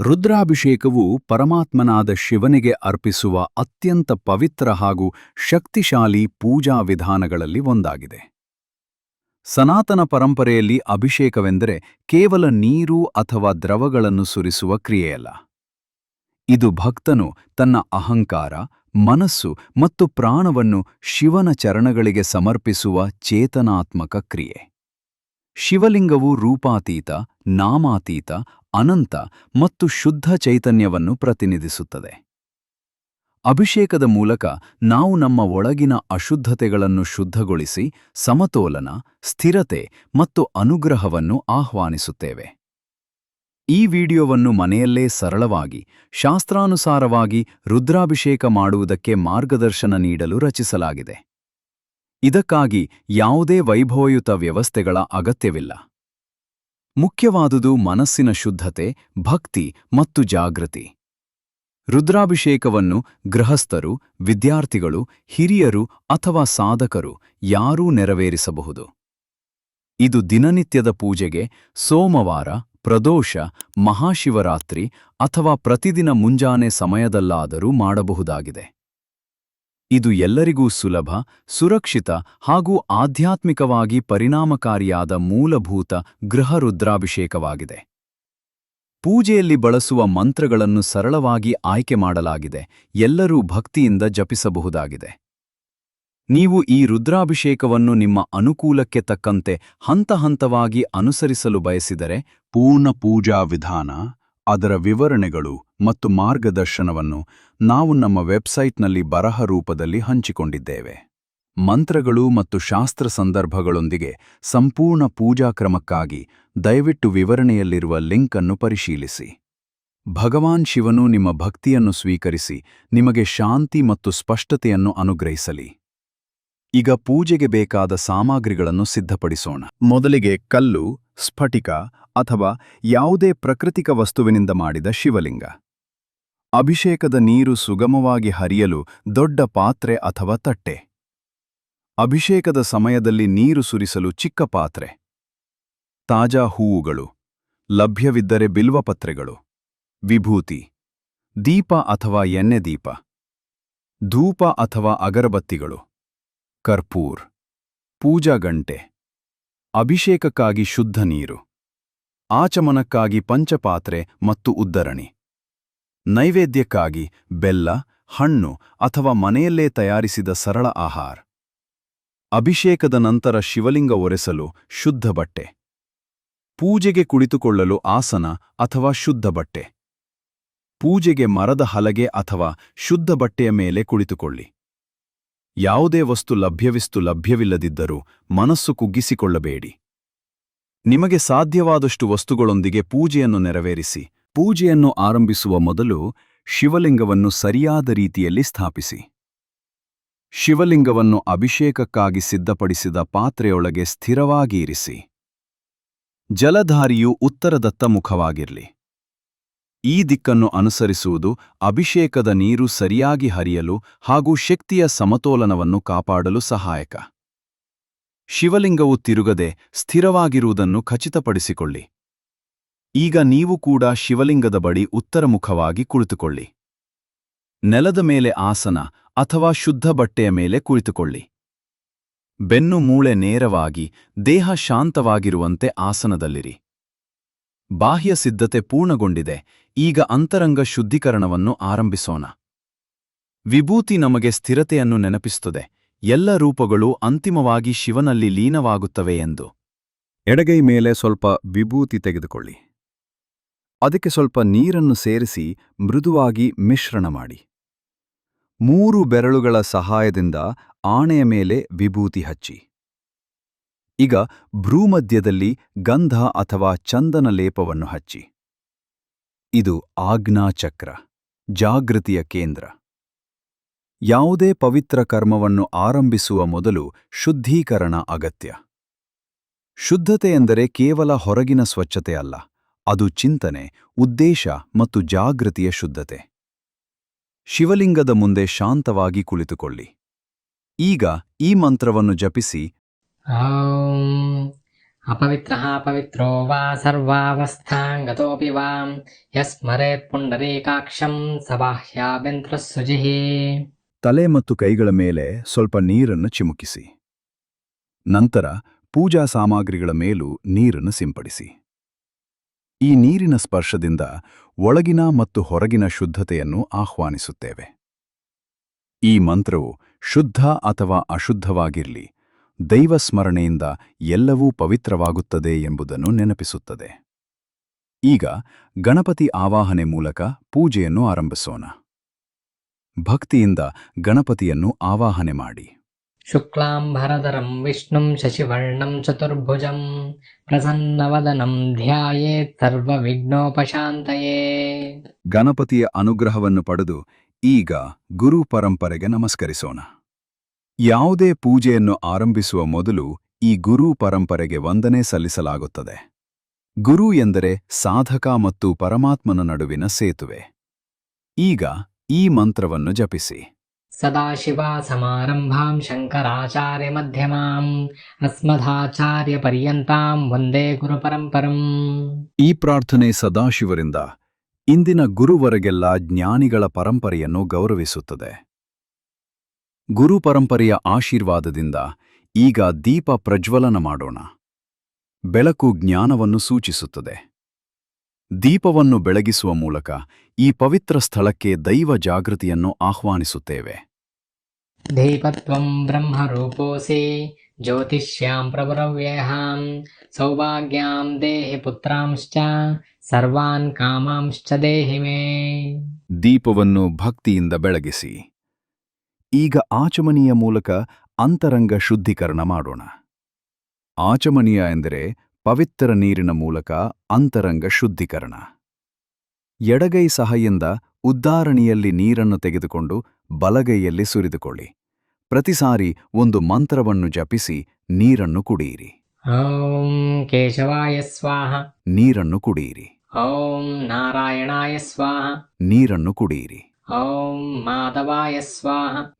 ರುದ್ರಾಭಿಷೇಕವು ಪರಮಾತ್ಮನಾದ ಶಿವನಿಗೆ ಅರ್ಪಿಸುವ ಅತ್ಯಂತ ಪವಿತ್ರ ಹಾಗೂ ಶಕ್ತಿಶಾಲಿ ಪೂಜಾ ವಿಧಾನಗಳಲ್ಲಿ ಒಂದಾಗಿದೆ. ಸನಾತನ ಪರಂಪರೆಯಲ್ಲಿ ಅಭಿಷೇಕವೆಂದರೆ ಕೇವಲ ನೀರು ಅಥವಾ ದ್ರವಗಳನ್ನು ಸುರಿಸುವ ಕ್ರಿಯೆಯಲ್ಲ. ಇದು ಭಕ್ತನು ತನ್ನ ಅಹಂಕಾರ, ಮನಸ್ಸು ಮತ್ತು ಪ್ರಾಣವನ್ನು ಶಿವನ ಚರಣಗಳಿಗೆ ಸಮರ್ಪಿಸುವ ಚೇತನಾತ್ಮಕ ಕ್ರಿಯೆ. ಶಿವಲಿಂಗವು ರೂಪಾತೀತ, ನಾಮಾತೀತ ಅನಂತ ಮತ್ತು ಶುದ್ಧ ಚೈತನ್ಯವನ್ನು ಪ್ರತಿನಿಧಿಸುತ್ತದೆ. ಅಭಿಷೇಕದ ಮೂಲಕ ನಾವು ನಮ್ಮ ಒಳಗಿನ ಅಶುದ್ಧತೆಗಳನ್ನು ಶುದ್ಧಗೊಳಿಸಿ ಸಮತೋಲನ, ಸ್ಥಿರತೆ ಮತ್ತು ಅನುಗ್ರಹವನ್ನು ಆಹ್ವಾನಿಸುತ್ತೇವೆ. ಈ ವಿಡಿಯೋವನ್ನು ಮನೆಯಲ್ಲೇ ಸರಳವಾಗಿ, ಶಾಸ್ತ್ರಾನುಸಾರವಾಗಿ ರುದ್ರಾಭಿಷೇಕ ಮಾಡುವುದಕ್ಕೆ ಮಾರ್ಗದರ್ಶನ ನೀಡಲು ರಚಿಸಲಾಗಿದೆ. ಇದಕ್ಕಾಗಿ ಯಾವುದೇ ವೈಭವಯುತ ವ್ಯವಸ್ಥೆಗಳ ಅಗತ್ಯವಿಲ್ಲ. ಮುಖ್ಯವಾದುದು ಮನಸ್ಸಿನ ಶುದ್ಧತೆ, ಭಕ್ತಿ ಮತ್ತು ಜಾಗೃತಿ. ರುದ್ರಾಭಿಷೇಕವನ್ನು ಗೃಹಸ್ಥರು, ವಿದ್ಯಾರ್ಥಿಗಳು, ಹಿರಿಯರು ಅಥವಾ ಸಾಧಕರು ಯಾರೂ ನೆರವೇರಿಸಬಹುದು. ಇದು ದಿನನಿತ್ಯದ ಪೂಜೆಗೆ ಸೋಮವಾರ, ಪ್ರದೋಷ, ಮಹಾಶಿವರಾತ್ರಿ ಅಥವಾ ಪ್ರತಿದಿನ ಮುಂಜಾನೆ ಸಮಯದಲ್ಲಾದರೂ ಮಾಡಬಹುದಾಗಿದೆ. ಇದು ಎಲ್ಲರಿಗೂ ಸುಲಭ, ಸುರಕ್ಷಿತ ಹಾಗೂ ಆಧ್ಯಾತ್ಮಿಕವಾಗಿ ಪರಿಣಾಮಕಾರಿಯಾದ ಮೂಲಭೂತ ಗೃಹ ರುದ್ರಾಭಿಷೇಕವಾಗಿದೆ. ಪೂಜೆಯಲ್ಲಿ ಬಳಸುವ ಮಂತ್ರಗಳನ್ನು ಸರಳವಾಗಿ ಆಯ್ಕೆ ಮಾಡಲಾಗಿದೆ, ಎಲ್ಲರೂ ಭಕ್ತಿಯಿಂದ ಜಪಿಸಬಹುದಾಗಿದೆ. ನೀವು ಈ ರುದ್ರಾಭಿಷೇಕವನ್ನು ನಿಮ್ಮ ಅನುಕೂಲಕ್ಕೆ ತಕ್ಕಂತೆ ಹಂತ ಹಂತವಾಗಿ ಅನುಸರಿಸಲು ಬಯಸಿದರೆ ಪೂರ್ಣ ಪೂಜಾ ವಿಧಾನ ಅದರ ವಿವರಣೆಗಳು ಮತ್ತು ಮಾರ್ಗದರ್ಶನವನ್ನು ನಾವು ನಮ್ಮ ವೆಬ್ಸೈಟ್ನಲ್ಲಿ ಬರಹ ರೂಪದಲ್ಲಿ ಹಂಚಿಕೊಂಡಿದ್ದೇವೆ. ಮಂತ್ರಗಳು ಮತ್ತು ಶಾಸ್ತ್ರ ಸಂದರ್ಭಗಳೊಂದಿಗೆ ಸಂಪೂರ್ಣ ಪೂಜಾ ಕ್ರಮಕ್ಕಾಗಿ ದಯವಿಟ್ಟು ವಿವರಣೆಯಲ್ಲಿರುವ ಲಿಂಕ್ ಅನ್ನು ಪರಿಶೀಲಿಸಿ. ಭಗವಾನ್ ಶಿವನು ನಿಮ್ಮ ಭಕ್ತಿಯನ್ನು ಸ್ವೀಕರಿಸಿ ನಿಮಗೆ ಶಾಂತಿ ಮತ್ತು ಸ್ಪಷ್ಟತೆಯನ್ನು ಅನುಗ್ರಹಿಸಲಿ. ಈಗ ಪೂಜೆಗೆ ಬೇಕಾದ ಸಾಮಗ್ರಿಗಳನ್ನು ಸಿದ್ಧಪಡಿಸೋಣ. ಮೊದಲಿಗೆ ಕಲ್ಲು ಸ್ಫಟಿಕ ಅಥವಾ ಯಾವುದೇ ಪ್ರಕೃತಿಕ ವಸ್ತುವಿನಿಂದ ಮಾಡಿದ ಶಿವಲಿಂಗ. ಅಭಿಷೇಕದ ನೀರು ಸುಗಮವಾಗಿ ಹರಿಯಲು ದೊಡ್ಡ ಪಾತ್ರೆ ಅಥವಾ ತಟ್ಟೆ. ಅಭಿಷೇಕದ ಸಮಯದಲ್ಲಿ ನೀರು ಸುರಿಸಲು ಚಿಕ್ಕ ಪಾತ್ರೆ. ತಾಜಾ ಹೂವುಗಳು, ಲಭ್ಯವಿದ್ದರೆ ಬಿಲ್ವಪತ್ರೆಗಳು ವಿಭೂತಿ, ದೀಪ ಅಥವಾ ಎಣ್ಣೆ ದೀಪ. ಧೂಪ ಅಥವಾ ಅಗರಬತ್ತಿಗಳು. ಕರ್ಪೂರ್, ಪೂಜಾ ಗಂಟೆ. ಅಭಿಷೇಕಕ್ಕಾಗಿ ಶುದ್ಧ ನೀರು, ಆಚಮನಕ್ಕಾಗಿ ಪಂಚಪಾತ್ರೆ ಮತ್ತು ಉದ್ದರಣಿ ನೈವೇದ್ಯಕ್ಕಾಗಿ ಬೆಲ್ಲ, ಹಣ್ಣು ಅಥವಾ ಮನೆಯಲ್ಲೇ ತಯಾರಿಸಿದ ಸರಳ ಆಹಾರ, ಅಭಿಷೇಕದ ನಂತರ ಶಿವಲಿಂಗ ಒರೆಸಲು ಶುದ್ಧ ಬಟ್ಟೆ, ಪೂಜೆಗೆ ಕುಳಿತುಕೊಳ್ಳಲು ಆಸನ ಅಥವಾ ಶುದ್ಧ ಬಟ್ಟೆ, ಪೂಜೆಗೆ ಮರದ ಹಲಗೆ ಅಥವಾ ಶುದ್ಧ ಬಟ್ಟೆಯ ಮೇಲೆ ಕುಳಿತುಕೊಳ್ಳಿ. ಯಾವುದೇ ವಸ್ತು ಲಭ್ಯವಿಸ್ತು ಲಭ್ಯವಿಲ್ಲದಿದ್ದರೂ ಮನಸ್ಸು ಕುಗ್ಗಿಸಿಕೊಳ್ಳಬೇಡಿ. ನಿಮಗೆ ಸಾಧ್ಯವಾದಷ್ಟು ವಸ್ತುಗಳೊಂದಿಗೆ ಪೂಜೆಯನ್ನು ನೆರವೇರಿಸಿ, ಪೂಜೆಯನ್ನು ಆರಂಭಿಸುವ ಮೊದಲು ಶಿವಲಿಂಗವನ್ನು ಸರಿಯಾದ ರೀತಿಯಲ್ಲಿ ಸ್ಥಾಪಿಸಿ. ಶಿವಲಿಂಗವನ್ನು ಅಭಿಷೇಕಕ್ಕಾಗಿ ಸಿದ್ಧಪಡಿಸಿದ ಪಾತ್ರೆಯೊಳಗೆ ಸ್ಥಿರವಾಗಿ ಇರಿಸಿ. ಜಲಧಾರಿಯು ಉತ್ತರದತ್ತ ಮುಖವಾಗಿರಲಿ. ಈ ದಿಕ್ಕನ್ನು ಅನುಸರಿಸುವುದು ಅಭಿಷೇಕದ ನೀರು ಸರಿಯಾಗಿ ಹರಿಯಲು ಹಾಗೂ ಶಕ್ತಿಯ ಸಮತೋಲನವನ್ನು ಕಾಪಾಡಲು ಸಹಾಯಕ. ಶಿವಲಿಂಗವು ತಿರುಗದೆ ಸ್ಥಿರವಾಗಿರುವುದನ್ನು ಖಚಿತಪಡಿಸಿಕೊಳ್ಳಿ. ಈಗ ನೀವು ಕೂಡ ಶಿವಲಿಂಗದ ಬಳಿ ಉತ್ತರಮುಖವಾಗಿ ಕುಳಿತುಕೊಳ್ಳಿ. ನೆಲದ ಮೇಲೆ ಆಸನ ಅಥವಾ ಶುದ್ಧ ಬಟ್ಟೆಯ ಮೇಲೆ ಕುಳಿತುಕೊಳ್ಳಿ. ಬೆನ್ನು ಮೂಳೆ ನೇರವಾಗಿ, ದೇಹ ಶಾಂತವಾಗಿರುವಂತೆ ಆಸನದಲ್ಲಿರಿ. ಬಾಹ್ಯ ಸಿದ್ಧತೆ ಪೂರ್ಣಗೊಂಡಿದೆ ಈಗ ಅಂತರಂಗ ಶುದ್ಧೀಕರಣವನ್ನು ಆರಂಭಿಸೋಣ. ವಿಭೂತಿ ನಮಗೆ ಸ್ಥಿರತೆಯನ್ನು ನೆನಪಿಸುತ್ತದೆ. ಎಲ್ಲ ರೂಪಗಳು ಅಂತಿಮವಾಗಿ ಶಿವನಲ್ಲಿ ಲೀನವಾಗುತ್ತವೆ ಎಂದು. ಎಡಗೈ ಮೇಲೆ ಸ್ವಲ್ಪ ವಿಭೂತಿ ತೆಗೆದುಕೊಳ್ಳಿ. ಅದಕ್ಕೆ ಸ್ವಲ್ಪ ನೀರನ್ನು ಸೇರಿಸಿ ಮೃದುವಾಗಿ ಮಿಶ್ರಣ ಮಾಡಿ. ಮೂರು ಬೆರಳುಗಳ ಸಹಾಯದಿಂದ ಆಣೆಯ ಮೇಲೆ ವಿಭೂತಿ ಹಚ್ಚಿ. ಈಗ ಭ್ರೂಮಧ್ಯದಲ್ಲಿ ಗಂಧ ಅಥವಾ ಚಂದನ ಲೇಪವನ್ನು ಹಚ್ಚಿ. ಇದು ಆಜ್ಞಾಚಕ್ರ ಜಾಗೃತಿಯ ಕೇಂದ್ರ. ಯಾವುದೇ ಪವಿತ್ರ ಕರ್ಮವನ್ನು ಆರಂಭಿಸುವ ಮೊದಲು ಶುದ್ಧೀಕರಣ ಅಗತ್ಯ. ಶುದ್ಧತೆ ಎಂದರೆ ಕೇವಲ ಹೊರಗಿನ ಸ್ವಚ್ಛತೆ ಅಲ್ಲ, ಅದು ಚಿಂತನೆ, ಉದ್ದೇಶ ಮತ್ತು ಜಾಗೃತಿಯ ಶುದ್ಧತೆ. ಶಿವಲಿಂಗದ ಮುಂದೆ ಶಾಂತವಾಗಿ ಕುಳಿತುಕೊಳ್ಳಿ. ಈಗ ಈ ಮಂತ್ರವನ್ನು ಜಪಿಸಿ. अपवित्रः पवित्रो वा सर्वावस्थां गतोऽपि वा यस्मरेत् पुण्डरीकाक्षं स बाह्याभ्यन्तरः शुचिः ತಲೆ ಮತ್ತು ಕೈಗಳ ಮೇಲೆ ಸ್ವಲ್ಪ ನೀರನ್ನು ಚಿಮುಕಿಸಿ ನಂತರ ಪೂಜಾ ಸಾಮಗ್ರಿಗಳ ಮೇಲೂ ನೀರನ್ನು ಸಿಂಪಡಿಸಿ ಈ ನೀರಿನ ಸ್ಪರ್ಶದಿಂದ ಒಳಗಿನ ಮತ್ತು ಹೊರಗಿನ ಶುದ್ಧತೆಯನ್ನು ಆಹ್ವಾನಿಸುತ್ತೇವೆ ಈ ಮಂತ್ರವು ಶುದ್ಧ ಅಥವಾ ಅಶುದ್ಧವಾಗಿರಲಿ ದೈವ ಸ್ಮರಣೆಯಿಂದ ಎಲ್ಲವೂ ಪವಿತ್ರವಾಗುತ್ತದೆ ಎಂಬುದನ್ನು ನೆನಪಿಸುತ್ತದೆ. ಈಗ ಗಣಪತಿ ಆವಾಹನೆ ಮೂಲಕ ಪೂಜೆಯನ್ನು ಆರಂಭಿಸೋಣ. ಭಕ್ತಿಯಿಂದ ಗಣಪತಿಯನ್ನು ಆವಾಹನೆ ಮಾಡಿ. ಶುಕ್ಲಾಂಬರಧರಂ ವಿಷ್ಣುಂ ಶಶಿವರ್ಣಂ ಚತುರ್ಭುಜಂ ಪ್ರಸನ್ನವದನಂ ಧ್ಯಾಯೇ ಸರ್ವ ವಿಘ್ನೋಪಶಾಂತಯೇ ಗಣಪತಿಯ ಅನುಗ್ರಹವನ್ನು ಪಡೆದು ಈಗ ಗುರು ಪರಂಪರೆಗೆ ನಮಸ್ಕರಿಸೋಣ. ಯಾವುದೇ ಪೂಜೆಯನ್ನು ಆರಂಭಿಸುವ ಮೊದಲು ಈ ಗುರು ಪರಂಪರೆಗೆ ವಂದನೆ ಸಲ್ಲಿಸಲಾಗುತ್ತದೆ. ಗುರು ಎಂದರೆ ಸಾಧಕ ಮತ್ತು ಪರಮಾತ್ಮನ ನಡುವಿನ ಸೇತುವೆ. ಈಗ ಈ ಮಂತ್ರವನ್ನು ಜಪಿಸಿ. ಸದಾಶಿವ ಸಮಾರಂಭಾಂ ಶಂಕರಾಚಾರ್ಯ ಮಧ್ಯಮಾಂ ಅಸ್ಮದಾಚಾರ್ಯ ಪರ್ಯಂತಾಂ ವಂದೇ ಗುರು ಪರಂಪರಂ. ಈ ಪ್ರಾರ್ಥನೆ ಸದಾಶಿವರಿಂದ ಇಂದಿನ ಗುರುವರೆಗೆಲ್ಲ ಜ್ಞಾನಿಗಳ ಪರಂಪರೆಯನ್ನು ಗೌರವಿಸುತ್ತದೆ. ಗುರು ಪರಂಪರೆಯ ಆಶೀರ್ವಾದದಿಂದ ಈಗ ದೀಪ ಪ್ರಜ್ವಲನ ಮಾಡೋಣ. ಬೆಳಕು ಜ್ಞಾನವನ್ನು ಸೂಚಿಸುತ್ತದೆ. ದೀಪವನ್ನು ಬೆಳಗಿಸುವ ಮೂಲಕ ಈ ಪವಿತ್ರ ಸ್ಥಳಕ್ಕೆ ದೈವ ಜಾಗೃತಿಯನ್ನು ಆಹ್ವಾನಿಸುತ್ತೇವೆ. ದೀಪತ್ವಂ ಬ್ರಹ್ಮರೂಪೋಸಿ ಜ್ಯೋತಿಷ್ಯಾಂ ಪ್ರಭರವ್ಯಹಾಂ ಸೌಭಾಗ್ಯಾಂ ದೇಹಿ ಪುತ್ರಾಂಶ್ಚ ಸರ್ವಾನ್ ಕಾಮಾಂಶ್ಚ ದೇಹಿಮೇ. ದೀಪವನ್ನು ಭಕ್ತಿಯಿಂದ ಬೆಳಗಿಸಿ. ಈಗ ಆಚಮನೀಯ ಮೂಲಕ ಅಂತರಂಗ ಶುದ್ಧೀಕರಣ ಮಾಡೋಣ. ಆಚಮನೀಯ ಎಂದರೆ ಪವಿತ್ರ ನೀರಿನ ಮೂಲಕ ಅಂತರಂಗ ಶುದ್ಧೀಕರಣ. ಎಡಗೈ ಸಹಾಯಿಂದ ಉದ್ದಾರಣಿಯಲ್ಲಿ ನೀರನ್ನು ತೆಗೆದುಕೊಂಡು ಬಲಗೈಯಲ್ಲಿ ಸುರಿದುಕೊಳ್ಳಿ. ಪ್ರತಿ ಸಾರಿ ಒಂದು ಮಂತ್ರವನ್ನು ಜಪಿಸಿ ನೀರನ್ನು ಕುಡಿಯಿರಿ. ಓಂ ಕೇಶವಾಯ ಸ್ವಾಹ. ನೀರನ್ನು ಕುಡಿಯಿರಿ. ಓಂ ನಾರಾಯಣಾಯ ಸ್ವಾಹ. ನೀರನ್ನು ಕುಡಿಯಿರಿ. ಓಂ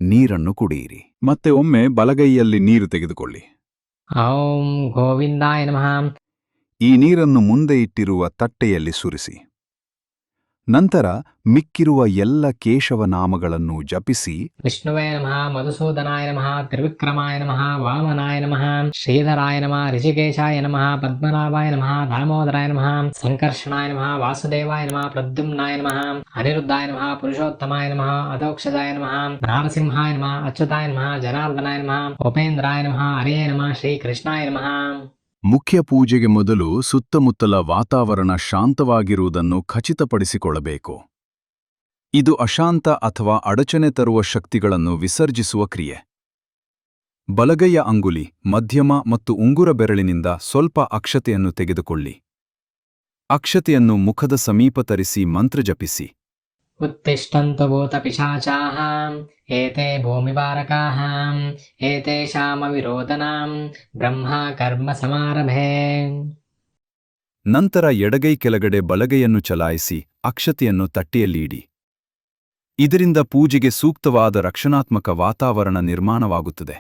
ನೀರನ್ನು ಕುಡಿಯಿರಿ. ಮತ್ತೆ ಒಮ್ಮೆ ಬಲಗೈಯಲ್ಲಿ ನೀರು ತೆಗೆದುಕೊಳ್ಳಿ. ಓಂ ಗೋವಿಂದಾಯ ನಮಃ. ಈ ನೀರನ್ನು ಮುಂದೆ ಇಟ್ಟಿರುವ ತಟ್ಟೆಯಲ್ಲಿ ಸುರಿಸಿ. ನಂತರ ಮಿಕ್ಕಿರುವ ಎಲ್ಲ ಕೇಶವ ನಾಮಗಳನ್ನು ಜಪಿಸಿ ವಿಷ್ಣುವೇ ನಮಃ, ಮಧುಸೂದನಾಯ ನಮಃ, ತ್ರಿವಿಕ್ರಮಾಯ ನಮಃ, ವಾಮನಾಯ ನಮಃ, ಶ್ರೀಧರಾಯ ನಮಃ ರಿಷಿಕೇಶಾಯ ನಮಃ, ಪದ್ಮನಾಭಾಯ ನಮಃ, ದಾಮೋದರಾಯ ನಮಃ, ಸಂಕರ್ಷಣಾಯ ನಮಃ, ವಾಸುದೇವಾಯ ನಮಃ, ಪ್ರದ್ಯುಮ್ನಾಯ ನಮಃ, ಅನಿರುದ್ಧಾಯ ನಮಃ, ಪುರುಷೋತ್ತಮಾಯ ನಮಃ, ಅಧೋಕ್ಷಜಾಯ ನಮಃ, ನಾರಸಿಂಹಾಯ ನಮಃ, ಅಚ್ಯುತಾಯ ನಮಃ, ಜನಾರ್ದನಾಯ ನಮಃ, ಉಪೇಂದ್ರಾಯ ನಮಃ ಹರಿಯೇ ನಮಃ, ಶ್ರೀಕೃಷ್ಣಾಯ ನಮಃ. ಮುಖ್ಯ ಪೂಜೆಗೆ ಮೊದಲು ಸುತ್ತಮುತ್ತಲ ವಾತಾವರಣ ಶಾಂತವಾಗಿರುವುದನ್ನು ಖಚಿತಪಡಿಸಿಕೊಳ್ಳಬೇಕು. ಇದು ಅಶಾಂತ ಅಥವಾ ಅಡಚಣೆ ತರುವ ಶಕ್ತಿಗಳನ್ನು ವಿಸರ್ಜಿಸುವ ಕ್ರಿಯೆ. ಬಲಗೈಯ ಅಂಗುಲಿ, ಮಧ್ಯಮ ಮತ್ತು ಉಂಗುರ ಬೆರಳಿನಿಂದ ಸ್ವಲ್ಪ ಅಕ್ಷತೆಯನ್ನು ತೆಗೆದುಕೊಳ್ಳಿ. ಅಕ್ಷತೆಯನ್ನು ಮುಖದ ಸಮೀಪ ತರಿಸಿ ಮಂತ್ರ ಜಪಿಸಿ. उत्तिष्ठन्तु भूतपिशाचाः एते भूमिबारकाः एतेषामविरोधनां ब्रह्मा कर्म समारभे ನಂತರ ಎಡಗೈ ಕೆಳಗಡೆ ಬಲಗೈಯನ್ನು ಚಲಾಯಿಸಿ ಅಕ್ಷತೆಯನ್ನು ತಟ್ಟೆಯಲ್ಲಿ ಇಡಿ ಇದರಿಂದ ಪೂಜೆಗೆ ಸೂಕ್ತವಾದ ರಕ್ಷಣಾತ್ಮಕ ವಾತಾವರಣ ನಿರ್ಮಾಣವಾಗುತ್ತದೆ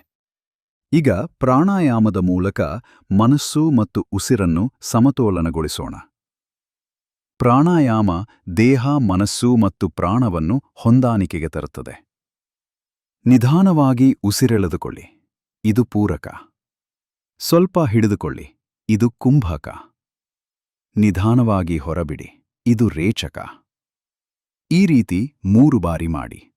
ಈಗ ಪ್ರಾಣಾಯಾಮದ ಮೂಲಕ ಮನಸ್ಸು ಮತ್ತು ಉಸಿರನ್ನು ಸಮತೋಲನಗೊಳಿಸೋಣ ಪ್ರಾಣಾಯಾಮ ದೇಹ, ಮನಸ್ಸು ಮತ್ತು ಪ್ರಾಣವನ್ನು ಹೊಂದಾಣಿಕೆಗೆ ತರುತ್ತದೆ. ನಿಧಾನವಾಗಿ ಉಸಿರೆಳೆದುಕೊಳ್ಳಿ. ಇದು ಪೂರಕ. ಸ್ವಲ್ಪ ಹಿಡಿದುಕೊಳ್ಳಿ. ಇದು ಕುಂಭಕ. ನಿಧಾನವಾಗಿ ಹೊರಬಿಡಿ. ಇದು ರೇಚಕ. ಈ ರೀತಿ ಮೂರು ಬಾರಿ ಮಾಡಿ.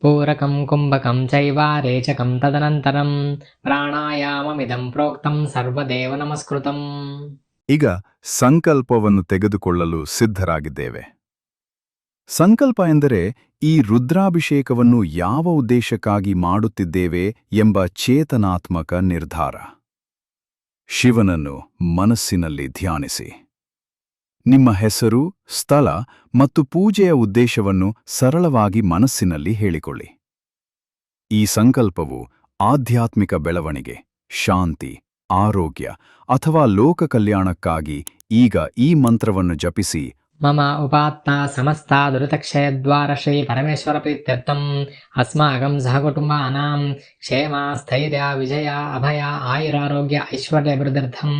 ಪೂರಕಂ ಕುಂಭಕಂ ಚೈವ ರೇಚಕಂ ತದನಂತರಂ. ಪ್ರಾಣಾಯಾಮಮಿದಂ ಪ್ರೋಕ್ತಂ ಸರ್ವದೇವ ನಮಸ್ಕೃತಂ. ಈಗ ಸಂಕಲ್ಪವನ್ನು ತೆಗೆದುಕೊಳ್ಳಲು ಸಿದ್ಧರಾಗಿದ್ದೇವೆ. ಸಂಕಲ್ಪ ಎಂದರೆ ಈ ರುದ್ರಾಭಿಷೇಕವನ್ನು ಯಾವ ಉದ್ದೇಶಕ್ಕಾಗಿ ಮಾಡುತ್ತಿದ್ದೇವೆ ಎಂಬ ಚೇತನಾತ್ಮಕ ನಿರ್ಧಾರ. ಶಿವನನ್ನು ಮನಸ್ಸಿನಲ್ಲಿ ಧ್ಯಾನಿಸಿ. ನಿಮ್ಮ ಹೆಸರು, ಸ್ಥಳ ಮತ್ತು ಪೂಜೆಯ ಉದ್ದೇಶವನ್ನು ಸರಳವಾಗಿ ಮನಸ್ಸಿನಲ್ಲಿ ಹೇಳಿಕೊಳ್ಳಿ. ಈ ಸಂಕಲ್ಪವು ಆಧ್ಯಾತ್ಮಿಕ ಬೆಳವಣಿಗೆ, ಶಾಂತಿ ಆರೋಗ್ಯ ಅಥವಾ ಲೋಕ ಕಲ್ಯಾಣಕ್ಕಾಗಿ ಈಗ ಈ ಮಂತ್ರವನ್ನು ಜಪಿಸಿ మమ ఉపాత్త సమస్త దురితక్షయద్వార శ్రీ పరమేశ్వర ప్రీత్యర్థం అస్మాకం సహకుటుంబానాం క్షేమ స్థైర్య విజయ అభయ ఆయురారోగ్య ఐశ్వర్యభివృద్ధ్యర్థం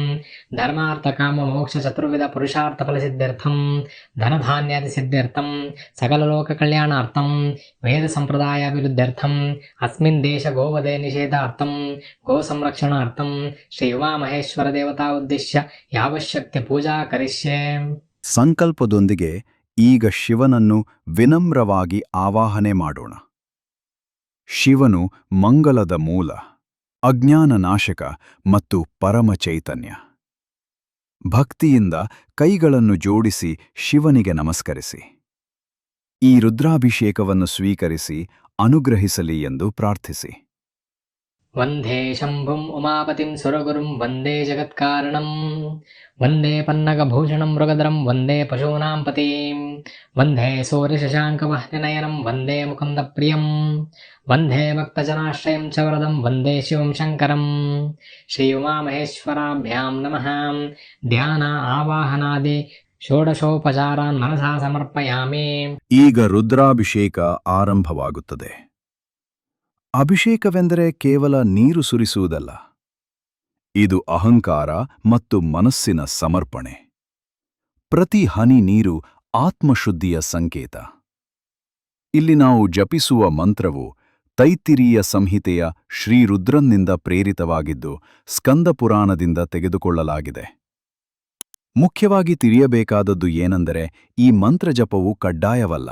ధర్మార్థకామ మోక్ష చతుర్విధ పురుషార్థ ఫల సిద్ధ్యర్థం ధనధాన్యాది సిద్ధ్యర్థం సకలలోక కళ్యాణార్థం వేద సంప్రదాయ అభివృద్ధ్యర్థం అస్మిన్ దేశ గోవదే నిషేధార్థం గో సంరక్షణార్థం శ్రీ ఉమా దేవత దేవతా ఉద్దిశ్య యావశక్తి పూజా కరిష్యే ಸಂಕಲ್ಪದೊಂದಿಗೆ ಈಗ ಶಿವನನ್ನು ವಿನಮ್ರವಾಗಿ ಆವಾಹನೆ ಮಾಡೋಣ. ಶಿವನು ಮಂಗಲದ ಮೂಲ ಅಜ್ಞಾನ ನಾಶಕ ಮತ್ತು ಪರಮ ಚೈತನ್ಯ ಭಕ್ತಿಯಿಂದ ಕೈಗಳನ್ನು ಜೋಡಿಸಿ ಶಿವನಿಗೆ ನಮಸ್ಕರಿಸಿ. ಈ ರುದ್ರಾಭಿಷೇಕವನ್ನು ಸ್ವೀಕರಿಸಿ ಅನುಗ್ರಹಿಸಲಿ ಎಂದು ಪ್ರಾರ್ಥಿಸಿ. वन्दे शम्भुम् उमापतिं सुरगुरुं वन्दे जगत्कारणम् वन्दे पन्नगभूषणं मृगधरं वन्दे पशूनां पतीं वन्दे सूर्यशशाङ्कवह्निनयनं वन्दे मुकुन्दप्रियं वन्दे भक्तजनाश्रयं च वरदं वन्दे शिवं शङ्करं श्रीउमामहेश्वराभ्यां नमः ध्यान आवाहनादि षोडशोपचारान् मनसा समर्पयामि ಈಗ ರುದ್ರಾಭಿಷೇಕ ಆರಂಭವಾಗುತ್ತದೆ ಅಭಿಷೇಕವೆಂದರೆ ಕೇವಲ ನೀರು ಸುರಿಸುವುದಲ್ಲ. ಇದು ಅಹಂಕಾರ ಮತ್ತು ಮನಸ್ಸಿನ ಸಮರ್ಪಣೆ. ಪ್ರತಿ ಹನಿ ನೀರು ಆತ್ಮಶುದ್ಧಿಯ ಸಂಕೇತ. ಇಲ್ಲಿ ನಾವು ಜಪಿಸುವ ಮಂತ್ರವು ತೈತ್ತಿರೀಯ ಸಂಹಿತೆಯ ಶ್ರೀರುದ್ರನ್ನಿಂದ ಪ್ರೇರಿತವಾಗಿದ್ದು ಸ್ಕಂದಪುರಾಣದಿಂದ ತೆಗೆದುಕೊಳ್ಳಲಾಗಿದೆ. ಮುಖ್ಯವಾಗಿ ತಿಳಿಯಬೇಕಾದದ್ದು ಏನೆಂದರೆ ಈ ಮಂತ್ರಜಪವು ಕಡ್ಡಾಯವಲ್ಲ.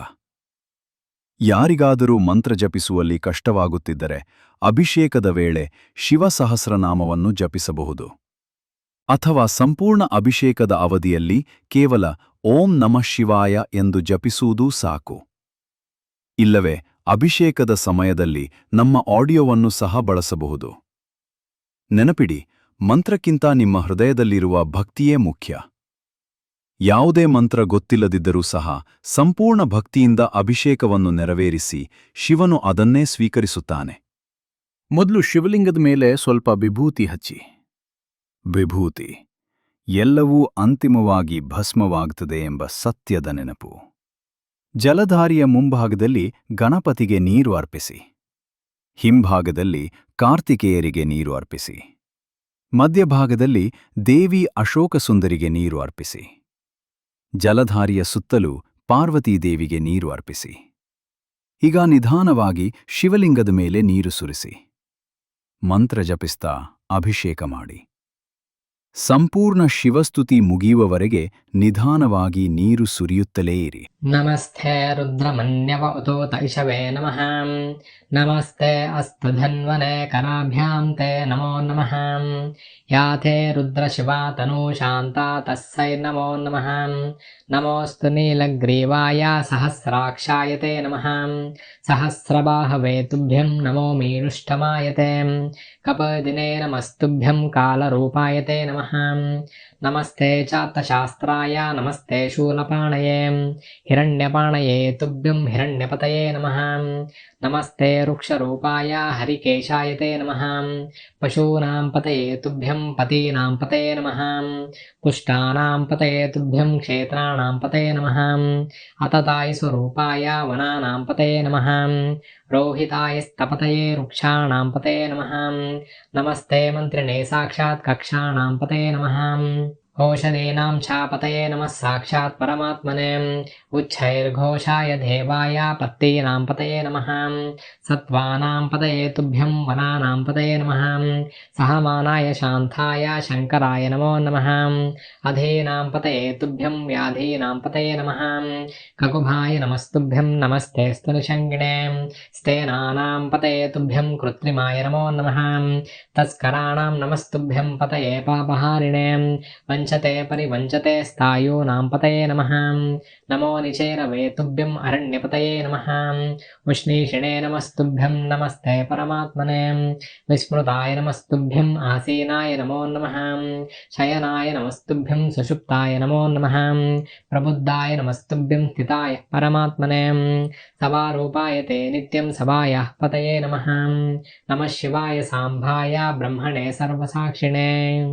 ಯಾರಿಗಾದರೂ ಮಂತ್ರ ಜಪಿಸುವಲ್ಲಿ ಕಷ್ಟವಾಗುತ್ತಿದ್ದರೆ ಅಭಿಷೇಕದ ವೇಳೆ ಶಿವಸಹಸ್ರನಾಮವನ್ನು ಜಪಿಸಬಹುದು. ಅಥವಾ ಸಂಪೂರ್ಣ ಅಭಿಷೇಕದ ಅವಧಿಯಲ್ಲಿ ಕೇವಲ ಓಂ ನಮಃ ಶಿವಾಯ ಎಂದು ಜಪಿಸುವುದೂ ಸಾಕು. ಇಲ್ಲವೇ, ಅಭಿಷೇಕದ ಸಮಯದಲ್ಲಿ ನಮ್ಮ ಆಡಿಯೋವನ್ನು ಸಹ ಬಳಸಬಹುದು. ನೆನಪಿಡಿ, ಮಂತ್ರಕ್ಕಿಂತ ನಿಮ್ಮ ಹೃದಯದಲ್ಲಿರುವ ಭಕ್ತಿಯೇ ಮುಖ್ಯ. ಯಾವುದೇ ಮಂತ್ರ ಗೊತ್ತಿಲ್ಲದಿದ್ದರೂ ಸಹ ಸಂಪೂರ್ಣ ಭಕ್ತಿಯಿಂದ ಅಭಿಷೇಕವನ್ನು ನೆರವೇರಿಸಿ ಶಿವನು ಅದನ್ನೇ ಸ್ವೀಕರಿಸುತ್ತಾನೆ. ಮೊದಲು ಶಿವಲಿಂಗದ ಮೇಲೆ ಸ್ವಲ್ಪ ವಿಭೂತಿ ಹಚ್ಚಿ. ವಿಭೂತಿ. ಎಲ್ಲವೂ ಅಂತಿಮವಾಗಿ ಭಸ್ಮವಾಗುತ್ತದೆ ಎಂಬ ಸತ್ಯದ ನೆನಪು. ಜಲಧಾರಿಯ ಮುಂಭಾಗದಲ್ಲಿ ಗಣಪತಿಗೆ ನೀರು ಅರ್ಪಿಸಿ. ಹಿಂಭಾಗದಲ್ಲಿ ಕಾರ್ತಿಕೇಯರಿಗೆ ನೀರು ಅರ್ಪಿಸಿ. ಮಧ್ಯಭಾಗದಲ್ಲಿ ದೇವಿ ಅಶೋಕಸುಂದರಿಗೆ ನೀರು ಅರ್ಪಿಸಿ. ಜಲಧಾರಿಯ ಸುತ್ತಲೂ ಪಾರ್ವತೀದೇವಿಗೆ ನೀರು ಅರ್ಪಿಸಿ. ಈಗ ನಿಧಾನವಾಗಿ ಶಿವಲಿಂಗದ ಮೇಲೆ ನೀರು ಸುರಿಸಿ. ಮಂತ್ರ ಜಪಿಸ್ತಾ ಅಭಿಷೇಕ ಮಾಡಿ. ಸಂಪೂರ್ಣ ಶಿವಸ್ತುತಿ ಮುಗಿಯುವವರೆಗೆ ನಿಧಾನವಾಗಿ ನೀರು ಸುರಿಯುತ್ತಲೇ ಇರಿ. ನಮಸ್ತೆ ರುದ್ರಮನ್ಯವ ಉತೋ ತೈಷವೇ ನಮಃ. ನಮಸ್ತೆ ಅಸ್ತುಧನ್ವನೆ ಕರಾಭ್ಯಾಂ ತೇ ನಮೋ ನಮಃ. ಯಾಥೇ ರುದ್ರ ಶಿವ ತನು ಶಾಂತ ತಸ್ಸೈ ನಮೋ ನಮಃ. नमोऽस्तु नीलग्रीवाय सहस्राक्षाय ते नमः। सहस्रबाहवे तुभ्यं नमो मीरुष्टमाय ते कपदिने नमस्तुभ्यं कालरूपाय ते नमः। नमस्ते चात्तशास्त्राय नमस्ते शूलपाणये। हिरण्यपाणये तुभ्यं हिरण्यपतये नमः। नमस्ते वृक्षरूपाय हरिकेशाय ते नमः। पशूनां पतये तुभ्यं पतीनां पतये नमः। पुष्टानां पतये तुभ्यं क्षेत्राणां पतये नमः। अततायस्वरूपाय वनानां पतये नमः। रोहिताय स्तपतये वृक्षाणां पतये नमः। नमस्ते मन्त्रिणे साक्षात् कक्षाणां पतये नमः औषधीनां चापतये नमः साक्षात् परमात्मने। उच्छैर्घोषाय देवाय पत्तीनां पतये नमः। सत्त्वानां पतये तुभ्यं वनानां पतये नमः। सहमानाय शान्ताय शङ्कराय नमो नमः। अधीनां पतये तुभ्यं व्याधीनां पतये नमः। ककुभाय नमस्तुभ्यं नमस्ते स्तुनिषङ्गिणे स्तेनानां पतये तुभ्यं कृत्रिमाय नमो नमः। तस्कराणां नमस्तुभ्यं पतये पापहारिणे वञ्चते परिवञ्चते स्थायूनां पतये नमः। नमो निचेरवे तुभ्यम् अरण्यपतये नमः। उष्णीषिणे नमस्तुभ्यं नमस्ते परमात्मने। विस्मृताय नमस्तुभ्यम् आसीनाय नमो नमः। शयनाय नमस्तुभ्यं सुषुप्ताय नमो नमः। प्रबुद्धाय नमस्तुभ्यं स्थिताय परमात्मने। सवारूपाय ते नित्यं सभायाः पतये नमः। नमः शिवाय साम्भाय ब्रह्मणे, सर्वसाक्षिणे।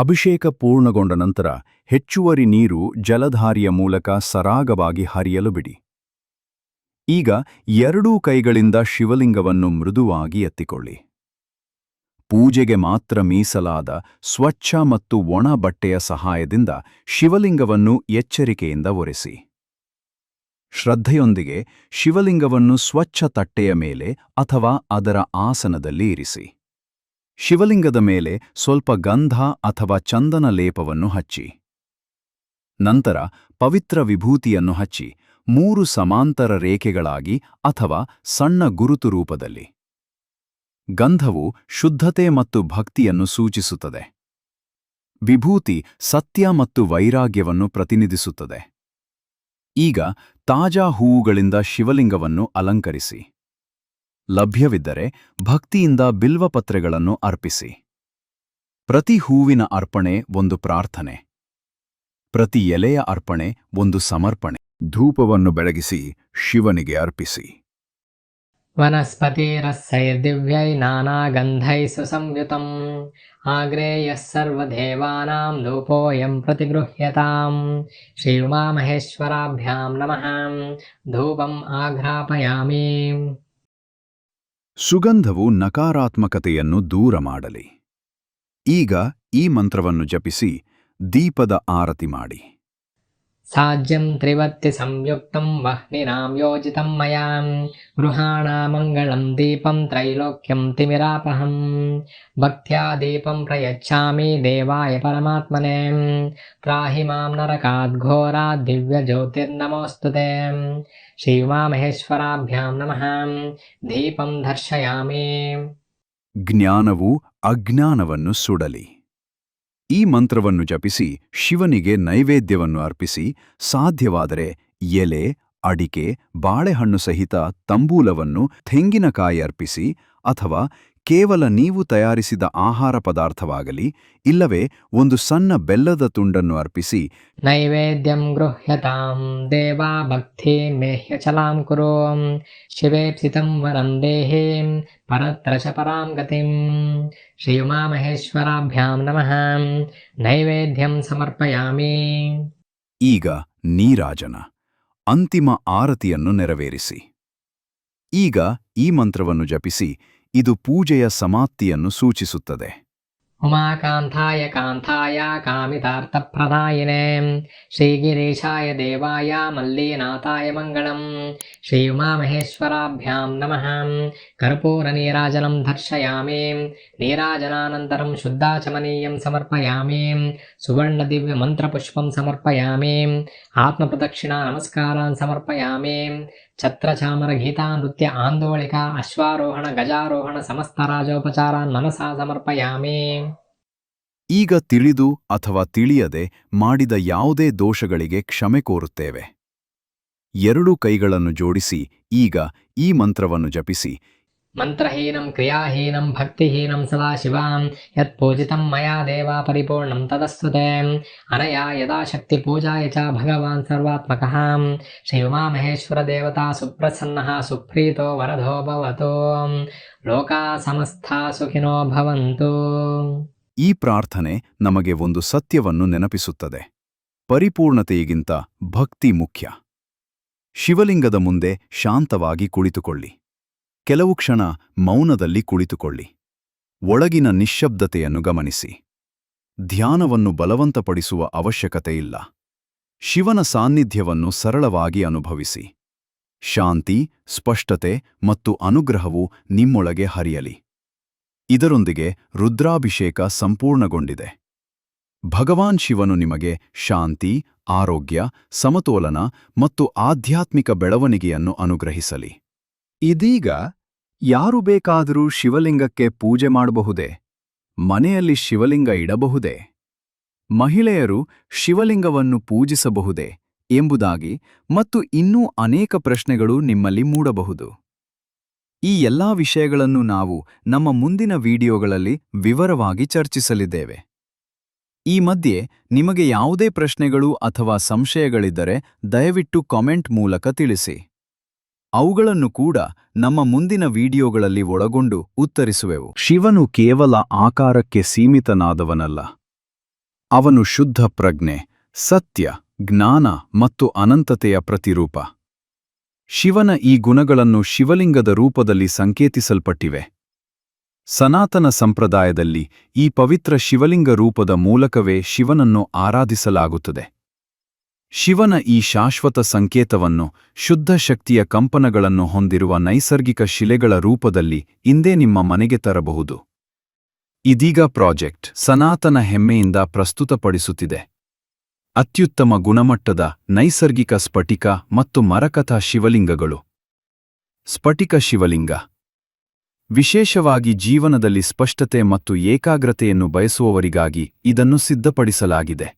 ಅಭಿಷೇಕ ಪೂರ್ಣಗೊಂಡ ನಂತರ ಹೆಚ್ಚುವರಿ ನೀರು ಜಲಧಾರಿಯ ಮೂಲಕ ಸರಾಗವಾಗಿ ಹರಿಯಲು ಬಿಡಿ. ಈಗ ಎರಡೂ ಕೈಗಳಿಂದ ಶಿವಲಿಂಗವನ್ನು ಮೃದುವಾಗಿ ಎತ್ತಿಕೊಳ್ಳಿ. ಪೂಜೆಗೆ ಮಾತ್ರ ಮೀಸಲಾದ ಸ್ವಚ್ಛ ಮತ್ತು ಒಣ ಬಟ್ಟೆಯ ಸಹಾಯದಿಂದ ಶಿವಲಿಂಗವನ್ನು ಎಚ್ಚರಿಕೆಯಿಂದ ಒರೆಸಿ. ಶ್ರದ್ಧೆಯೊಂದಿಗೆ ಶಿವಲಿಂಗವನ್ನು ಸ್ವಚ್ಛ ತಟ್ಟೆಯ ಮೇಲೆ ಅಥವಾ ಅದರ ಆಸನದಲ್ಲಿ ಇರಿಸಿ. ಶಿವಲಿಂಗದ ಮೇಲೆ ಸ್ವಲ್ಪ ಗಂಧ ಅಥವಾ ಚಂದನ ಲೇಪವನ್ನು ಹಚ್ಚಿ. ನಂತರ ಪವಿತ್ರ ವಿಭೂತಿಯನ್ನು ಹಚ್ಚಿ, ಮೂರು ಸಮಾಂತರ ರೇಖೆಗಳಾಗಿ ಅಥವಾ ಸಣ್ಣ ಗುರುತು ರೂಪದಲ್ಲಿ. ಗಂಧವು ಶುದ್ಧತೆ ಮತ್ತು ಭಕ್ತಿಯನ್ನು ಸೂಚಿಸುತ್ತದೆ. ವಿಭೂತಿ ಸತ್ಯ ಮತ್ತು ವೈರಾಗ್ಯವನ್ನು ಪ್ರತಿನಿಧಿಸುತ್ತದೆ. ಈಗ ತಾಜಾ ಹೂವುಗಳಿಂದ ಶಿವಲಿಂಗವನ್ನು ಅಲಂಕರಿಸಿ. ಲಭ್ಯವಿದ್ದರೆ ಭಕ್ತಿಯಿಂದ ಬಿಲ್ವಪತ್ರೆಗಳನ್ನು ಅರ್ಪಿಸಿ. ಪ್ರತಿ ಹೂವಿನ ಅರ್ಪಣೆ ಒಂದು ಪ್ರಾರ್ಥನೆ. ಪ್ರತಿ ಎಲೆಯ ಅರ್ಪಣೆ ಒಂದು ಸಮರ್ಪಣೆ. ಧೂಪವನ್ನು ಬೆಳಗಿಸಿ ಶಿವನಿಗೆ ಅರ್ಪಿಸಿ. ವನಸ್ಪತಿರಸ್ಸೈ ದಿವ್ಯೈ ನಾನಾಗಂಧೈ ಸುಸಂಯುತಂ. ಆಗ್ರೇಯಃ ಸರ್ವದೇವಾನಾಂ ಧೂಪೋಯಂ ಪ್ರತಿಗೃಹ್ಯತಾಂ. ಶ್ರೀ ಉಮಾಮಹೇಶ್ವರಾಭ್ಯಾಂ ನಮಃ. ಧೂಪಂ ಆಘ್ರಾಪಯಾಮಿ. ಸುಗಂಧವು ನಕಾರಾತ್ಮಕತೆಯನ್ನು ದೂರ ಮಾಡಲಿ. ಈಗ ಈ ಮಂತ್ರವನ್ನು ಜಪಿಸಿ ದೀಪದ ಆರತಿ ಮಾಡಿ. साज्यं त्रिवत्तिसंयुक्तं वह्निनां योजितं मया गृहाणामङ्गलं दीपं त्रैलोक्यं तिमिरापहं भक्त्या दीपं प्रयच्छामि देवाय परमात्मने त्राहि मां नरकाद्घोरात् दिव्यज्योतिर्नमोऽस्तु ते श्रीउमामहेश्वराभ्यां नमः दीपं दर्शयामि ಜ್ಞಾನವು ಅಜ್ಞಾನವನ್ನು ಸುಡಲಿ ಈ ಮಂತ್ರವನ್ನು ಜಪಿಸಿ, ಶಿವನಿಗೆ ನೈವೇದ್ಯವನ್ನು ಅರ್ಪಿಸಿ, ಸಾಧ್ಯವಾದರೆ ಎಲೆ, ಅಡಿಕೆ, ಬಾಳೆಹಣ್ಣು ಸಹಿತ ತಂಬೂಲವನ್ನು ತೆಂಗಿನಕಾಯಿ ಅರ್ಪಿಸಿ ಅಥವಾ ಕೇವಲ ನೀವು ತಯಾರಿಸಿದ ಆಹಾರ ಪದಾರ್ಥವಾಗಲಿ ಇಲ್ಲವೇ ಒಂದು ಸಣ್ಣ ಬೆಲ್ಲದ ತುಂಡನ್ನು ಅರ್ಪಿಸಿ. ನೈವೇದ್ಯಂ ಗೃಹ್ಯತಾಂ ದೇವಾ ಭಕ್ತಿ ಮೇಹ್ಯ ಚಲಾಂ ಕುರೋಂ ಶಿವೇಪ್ಸಿತಂ ವರಂ ದೇಹೇ ಪರತ್ರ ಚ ಪರಾಂ ಗತಿಂ. ಶ್ರೀ ಉಮಾಮಹೇಶ್ವರಾಭ್ಯಾಂ ನಮಃ ನೈವೇದ್ಯಂ ಸಮರ್ಪಯಾಮಿ. ಈಗ ನೀರಾಜನ ಅಂತಿಮ ಆರತಿಯನ್ನು ನೆರವೇರಿಸಿ. ಈಗ ಈ ಮಂತ್ರವನ್ನು ಜಪಿಸಿ ಇದು ಪೂಜೆಯ ಸಮಾಪ್ತಿಯನ್ನು ಸೂಚಿಸುತ್ತದೆ. ಉಮಾಕಾಂಥಾಯ ಕಾಂಥಾಯ ಕಾಮಿತಾರ್ಥ ಶ್ರೀ ಶ್ರೀಗಿರೀಶಾಯ ದೇವಾಯ ಮಲ್ಲಿನಾಥಾಯ ಮಂಗಳಂ. ಶ್ರೀ ಉಮಾಮಹೇಶ್ವರಾಭ್ಯಾಂ ನಮಃ. ಕರ್ಪೂರ ನೀರಾಜನಂ ದರ್ಶಯಾಮಿ. ನೀರಾಜನಾನಂತರಂ ಶುದ್ಧಾಚಮನೀಯಂ ಸಮರ್ಪಯಾಮಿ. ಸುವರ್ಣ ದಿವ್ಯ ಮಂತ್ರಪುಷ್ಪಂ ಸಮರ್ಪಯಾಮಿ. ಆತ್ಮಪ್ರದಕ್ಷಿಣಾ ನಮಸ್ಕಾರಾನ್ ಸಮರ್ಪಯಾಮಿ. ಛತ್ರಚಾಮರ ನೃತ್ಯ ಆಂದೋಳಿಕ, ಅಶ್ವಾರೋಹಣ, ಗಜಾರೋಹಣ, ಸಮಸ್ತ ರಾಜೋಪಚಾರಾನ್ ಮನಸಾ ಸಮರ್ಪಯಾಮಿ. ಈಗ ತಿಳಿದು ಅಥವಾ ತಿಳಿಯದೆ ಮಾಡಿದ ಯಾವುದೇ ದೋಷಗಳಿಗೆ ಕ್ಷಮೆ ಕೋರುತ್ತೇವೆ. ಎರಡು ಕೈಗಳನ್ನು ಜೋಡಿಸಿ ಈಗ ಈ ಮಂತ್ರವನ್ನು ಜಪಿಸಿ. ಮಂತ್ರಹೀನಂ, ಕ್ರಿಯಾಹೀನಂ, ಭಕ್ತಿಹೀನಂ ಸದಾ ಶಿವಾಂ. ಯತ್ ಪೂಜಿತಂ ಮಯಾ ದೇವಾ ಪರಿಪೂರ್ಣಂ ತದಸ್ತುತೆ ಅನಯಾ ಯದಾ ಶಕ್ತಿ ಪೂಜಾಯ ಚ ಭಗವಾನ್ ಸರ್ವಾತ್ಮಕಃ. ಶ್ರೀ ಉಮಾಮಹೇಶ್ವರ ದೇವತಾ ಸುಪ್ರಸನ್ನಃ, ಸುಪ್ರೀತೋ ವರದೋ ಲೋಕಾ ಸಮಸ್ತಾ ಸುಖಿನೋ ಭವಂತು. ಈ ಪ್ರಾರ್ಥನೆ ನಮಗೆ ಒಂದು ಸತ್ಯವನ್ನು ನೆನಪಿಸುತ್ತದೆ. ಪರಿಪೂರ್ಣತೆಯಿಗಿಂತ ಭಕ್ತಿ ಮುಖ್ಯ. ಶಿವಲಿಂಗದ ಮುಂದೆ ಶಾಂತವಾಗಿ ಕುಳಿತುಕೊಳ್ಳಿ. ಕೆಲವು ಕ್ಷಣ ಮೌನದಲ್ಲಿ ಕುಳಿತುಕೊಳ್ಳಿ. ಒಳಗಿನ ನಿಶ್ಶಬ್ದತೆಯನ್ನು ಗಮನಿಸಿ. ಧ್ಯಾನವನ್ನು ಬಲವಂತಪಡಿಸುವ ಅವಶ್ಯಕತೆಯಿಲ್ಲ. ಶಿವನ ಸಾನ್ನಿಧ್ಯವನ್ನು ಸರಳವಾಗಿ ಅನುಭವಿಸಿ. ಶಾಂತಿ, ಸ್ಪಷ್ಟತೆ ಮತ್ತು ಅನುಗ್ರಹವು ನಿಮ್ಮೊಳಗೆ ಹರಿಯಲಿ. ಇದರೊಂದಿಗೆ ರುದ್ರಾಭಿಷೇಕ ಸಂಪೂರ್ಣಗೊಂಡಿದೆ. ಭಗವಾನ್ ಶಿವನು ನಿಮಗೆ ಶಾಂತಿ, ಆರೋಗ್ಯ, ಸಮತೋಲನ ಮತ್ತು ಆಧ್ಯಾತ್ಮಿಕ ಬೆಳವಣಿಗೆಯನ್ನು ಅನುಗ್ರಹಿಸಲಿ. ಇದೀಗ ಯಾರು ಬೇಕಾದರೂ ಶಿವಲಿಂಗಕ್ಕೆ ಪೂಜೆ ಮಾಡಬಹುದೇ? ಮನೆಯಲ್ಲಿ ಶಿವಲಿಂಗ ಇಡಬಹುದೇ? ಮಹಿಳೆಯರು ಶಿವಲಿಂಗವನ್ನು ಪೂಜಿಸಬಹುದೇ ಎಂಬುದಾಗಿ ಮತ್ತು ಇನ್ನೂ ಅನೇಕ ಪ್ರಶ್ನೆಗಳು ನಿಮ್ಮಲ್ಲಿ ಮೂಡಬಹುದು. ಈ ಎಲ್ಲಾ ವಿಷಯಗಳನ್ನು ನಾವು ನಮ್ಮ ಮುಂದಿನ ವಿಡಿಯೋಗಳಲ್ಲಿ ವಿವರವಾಗಿ ಚರ್ಚಿಸಲಿದ್ದೇವೆ. ಈ ಮಧ್ಯೆ ನಿಮಗೆ ಯಾವುದೇ ಪ್ರಶ್ನೆಗಳು ಅಥವಾ ಸಂಶಯಗಳಿದ್ದರೆ ದಯವಿಟ್ಟು ಕಾಮೆಂಟ್ ಮೂಲಕ ತಿಳಿಸಿ. ಅವುಗಳನ್ನು ಕೂಡ ನಮ್ಮ ಮುಂದಿನ ವಿಡಿಯೋಗಳಲ್ಲಿ ಒಳಗೊಂಡು ಉತ್ತರಿಸುವೆವು. ಶಿವನು ಕೇವಲ ಆಕಾರಕ್ಕೆ ಸೀಮಿತನಾದವನಲ್ಲ. ಅವನು ಶುದ್ಧ ಪ್ರಜ್ಞೆ, ಸತ್ಯ, ಜ್ಞಾನ ಮತ್ತು ಅನಂತತೆಯ ಪ್ರತಿರೂಪ. ಶಿವನ ಈ ಗುಣಗಳನ್ನು ಶಿವಲಿಂಗದ ರೂಪದಲ್ಲಿ ಸಂಕೇತಿಸಲ್ಪಟ್ಟಿವೆ. ಸನಾತನ ಸಂಪ್ರದಾಯದಲ್ಲಿ ಈ ಪವಿತ್ರ ಶಿವಲಿಂಗ ರೂಪದ ಮೂಲಕವೇ ಶಿವನನ್ನು ಆರಾಧಿಸಲಾಗುತ್ತದೆ. ಶಿವನ ಈ ಶಾಶ್ವತ ಸಂಕೇತವನ್ನು, ಶುದ್ಧ ಶಕ್ತಿಯ ಕಂಪನಗಳನ್ನು ಹೊಂದಿರುವ ನೈಸರ್ಗಿಕ ಶಿಲೆಗಳ ರೂಪದಲ್ಲಿ ಇಂದೇ ನಿಮ್ಮ ಮನೆಗೆ ತರಬಹುದು. ಇದೀಗ ಪ್ರಾಜೆಕ್ಟ್ ಸನಾತನ ಹೆಮ್ಮೆಯಿಂದ ಪ್ರಸ್ತುತಪಡಿಸುತ್ತಿದೆ. ಅತ್ಯುತ್ತಮ ಗುಣಮಟ್ಟದ ನೈಸರ್ಗಿಕ ಸ್ಫಟಿಕ ಮತ್ತು ಮರಕಥಾ ಶಿವಲಿಂಗಗಳು. ಸ್ಫಟಿಕ ಶಿವಲಿಂಗ. ವಿಶೇಷವಾಗಿ ಜೀವನದಲ್ಲಿ ಸ್ಪಷ್ಟತೆ ಮತ್ತು ಏಕಾಗ್ರತೆಯನ್ನು ಬಯಸುವವರಿಗಾಗಿ ಇದನ್ನು ಸಿದ್ಧಪಡಿಸಲಾಗಿದೆ.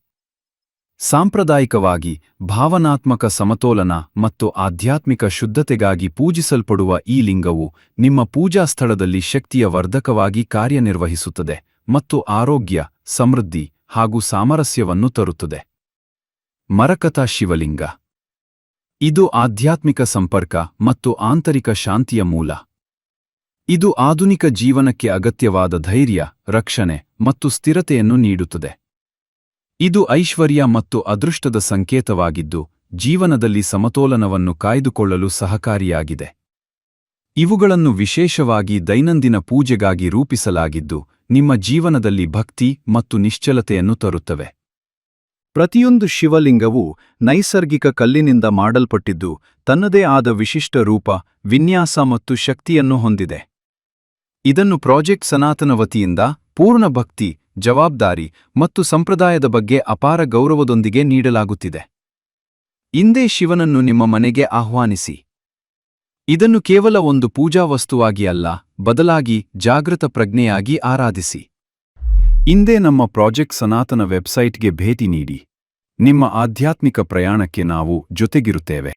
ಸಾಂಪ್ರದಾಯಿಕವಾಗಿ ಭಾವನಾತ್ಮಕ ಸಮತೋಲನ ಮತ್ತು ಆಧ್ಯಾತ್ಮಿಕ ಶುದ್ಧತೆಗಾಗಿ ಪೂಜಿಸಲ್ಪಡುವ ಈ ಲಿಂಗವು ನಿಮ್ಮ ಪೂಜಾ ಸ್ಥಳದಲ್ಲಿ ಶಕ್ತಿಯ ವರ್ಧಕವಾಗಿ ಕಾರ್ಯನಿರ್ವಹಿಸುತ್ತದೆ ಮತ್ತು ಆರೋಗ್ಯ, ಸಮೃದ್ಧಿ ಹಾಗೂ ಸಾಮರಸ್ಯವನ್ನು ತರುತ್ತದೆ. ಮರಕಥಾ ಶಿವಲಿಂಗ. ಇದು ಆಧ್ಯಾತ್ಮಿಕ ಸಂಪರ್ಕ ಮತ್ತು ಆಂತರಿಕ ಶಾಂತಿಯ ಮೂಲ. ಇದು ಆಧುನಿಕ ಜೀವನಕ್ಕೆ ಅಗತ್ಯವಾದ ಧೈರ್ಯ, ರಕ್ಷಣೆ ಮತ್ತು ಸ್ಥಿರತೆಯನ್ನು ನೀಡುತ್ತದೆ. ಇದು ಐಶ್ವರ್ಯ ಮತ್ತು ಅದೃಷ್ಟದ ಸಂಕೇತವಾಗಿದ್ದು, ಜೀವನದಲ್ಲಿ ಸಮತೋಲನವನ್ನು ಕಾಯ್ದುಕೊಳ್ಳಲು ಸಹಕಾರಿಯಾಗಿದೆ. ಇವುಗಳನ್ನು ವಿಶೇಷವಾಗಿ ದೈನಂದಿನ ಪೂಜೆಗಾಗಿ ರೂಪಿಸಲಾಗಿದ್ದು, ನಿಮ್ಮ ಜೀವನದಲ್ಲಿ ಭಕ್ತಿ ಮತ್ತು ನಿಶ್ಚಲತೆಯನ್ನು ತರುತ್ತವೆ. ಪ್ರತಿಯೊಂದು ಶಿವಲಿಂಗವು ನೈಸರ್ಗಿಕ ಕಲ್ಲಿನಿಂದ ಮಾಡಲ್ಪಟ್ಟಿದ್ದು, ತನ್ನದೇ ಆದ ವಿಶಿಷ್ಟ ರೂಪ, ವಿನ್ಯಾಸ ಮತ್ತು ಶಕ್ತಿಯನ್ನು ಹೊಂದಿದೆ. ಇದನ್ನು ಪ್ರಾಜೆಕ್ಟ್ ಸನಾತನ ವತಿಯಿಂದ ಪೂರ್ಣ ಭಕ್ತಿ, ಜವಾಬ್ದಾರಿ ಮತ್ತು ಸಂಪ್ರದಾಯದ ಬಗ್ಗೆ ಅಪಾರ ಗೌರವದೊಂದಿಗೆ ನೀಡಲಾಗುತ್ತಿದೆ. ಇಂದೇ ಶಿವನನ್ನು ನಿಮ್ಮ ಮನೆಗೆ ಆಹ್ವಾನಿಸಿ. ಇದನ್ನು ಕೇವಲ ಒಂದು ಪೂಜಾ ವಸ್ತುವಾಗಿ ಅಲ್ಲ, ಬದಲಾಗಿ ಜಾಗೃತ ಪ್ರಜ್ಞೆಯಾಗಿ ಆರಾಧಿಸಿ. ಇಂದೇ ನಮ್ಮ ಪ್ರಾಜೆಕ್ಟ್ ಸನಾತನ ವೆಬ್ಸೈಟ್ಗೆ ಭೇಟಿ ನೀಡಿ. ನಿಮ್ಮ ಆಧ್ಯಾತ್ಮಿಕ ಪ್ರಯಾಣಕ್ಕೆ ನಾವು ಜೊತೆಗಿರುತ್ತೇವೆ.